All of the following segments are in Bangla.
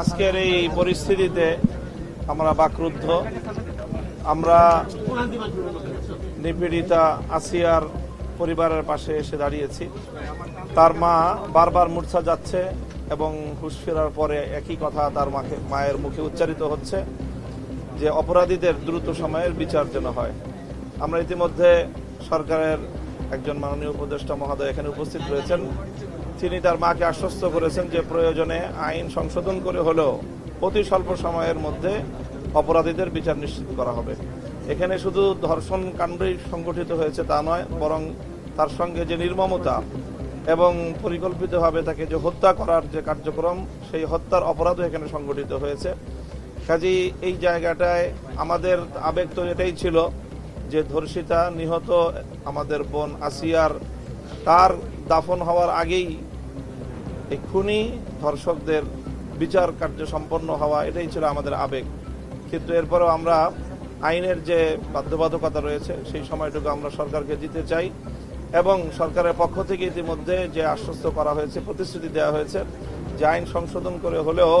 আজকের এই পরিস্থিতিতে আমরা বাকরুদ্ধ। আমরা নিপীড়িতা আসিয়ার পরিবারের পাশে এসে দাঁড়িয়েছি। তার মা বারবার মূর্ছা যাচ্ছে এবং হুশ ফেরার পরে একই কথা তার মাকে, মায়ের মুখে উচ্চারিত হচ্ছে যে অপরাধীদের দ্রুত সময়ের বিচার যেন হয়। আমরা ইতিমধ্যে সরকারের একজন মাননীয় উপদেষ্টা মহোদয় এখানে উপস্থিত রয়েছেন। তিনি তার মাকে আশ্বস্ত করেছেন যে প্রয়োজনে আইন সংশোধন করে হলেও অতি স্বল্প সময়ের মধ্যে অপরাধীদের বিচার নিশ্চিত করা হবে। এখানে শুধু ধর্ষণ কাণ্ডই সংগঠিত হয়েছে তা নয়, বরং তার সঙ্গে যে নির্মমতা এবং পরিকল্পিতভাবে তাকে যে হত্যা করার যে কার্যক্রম, সেই হত্যার অপরাধও এখানে সংগঠিত হয়েছে। কাজেই এই জায়গাটায় আমাদের আবেগ তো এটাই ছিল যে ধর্ষিতা নিহত আমাদের বোন আসিয়ার, তার দাফন হওয়ার আগেই এই খুনি ধর্ষকদের বিচার কার্য সম্পন্ন হওয়া, এটাই ছিল আমাদের আবেগ। কিন্তু এরপরেও আমরা আইনের যে বাধ্যবাধকতা রয়েছে, সেই সময়টুকু আমরা সরকারকে দিতে চাই এবং সরকারের পক্ষ থেকে ইতিমধ্যে যে আশ্বস্ত করা হয়েছে, প্রতিশ্রুতি দেওয়া হয়েছে, যে আইন সংশোধন করে হলেও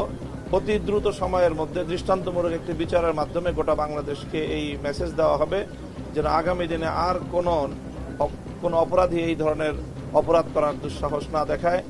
অতি দ্রুত সময়ের মধ্যে দৃষ্টান্তমূলক একটি বিচারের মাধ্যমে গোটা বাংলাদেশকে এই মেসেজ দেওয়া হবে। যেন আগামী দিনে আর কোনো কোনো অপরাধী এই ধরনের অপরাধ করার দুঃসাহস না দেখায়।